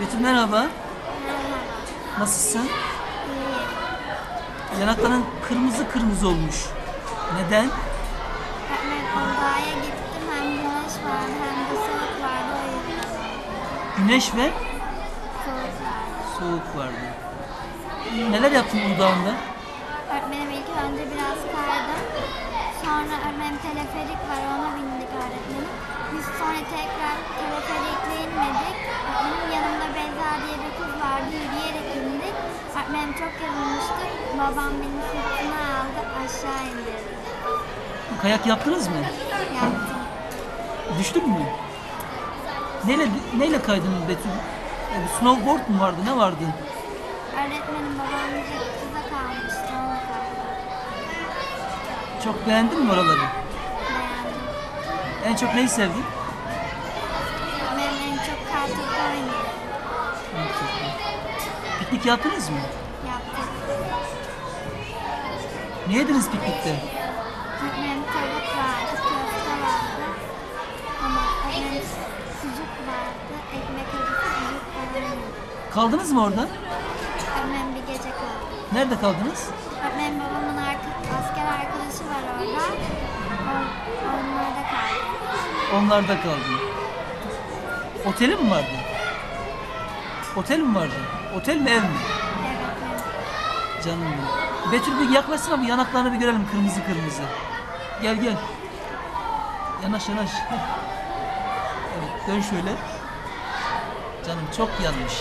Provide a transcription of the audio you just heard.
Betül merhaba. Merhaba. Nasılsın? İyi. Yanakların kırmızı kırmızı olmuş. Neden? Ben Onda'ya gittim. Hem güneş vardı hem de soğuk vardı. O yüzden Güneş ve soğuk vardı. soğuk vardı. Neler yaptın Uludağ'ında? Öğretmenim ilk önce biraz kaydım. Sonra öğretmenim teleferik var. Ona bindik öğretmenim. Biz sonra tekrar çok yorulmuştu. Babam beni sırtına aldı. Aşağı indirdi. Kayak yaptınız mı? Yaptım. Düştün mü? Neyle, neyle kaydın Betül? E, snowboard mu vardı? Ne vardı? Öğretmenim babam bize kıza kalmıştı. Ona kaldı. Çok beğendin mi oraları? Beğendim. En çok neyi sevdin? Ben en çok kartopu oynuyorum. Piknik yaptınız mı? Ne yediniz piknikte? Öğretmenim tavuk vardı, köfte vardı. Ama öğretmenim sucuk vardı, ekmek arası sucuk falan. Kaldınız mı orada? Öğretmenim bir gece kaldı. Nerede kaldınız? Öğretmenim babamın arka, asker arkadaşı var orada. O, onlarda kaldı. Onlarda kaldın. Oteli mi vardı? Otel mi vardı? Otel mi ev mi? Evet, evet. Canım benim. Betül bir yaklaşsana bir yanaklarını bir görelim kırmızı kırmızı. Gel gel. Yanaş yanaş. Evet dön şöyle. Canım çok yanmış.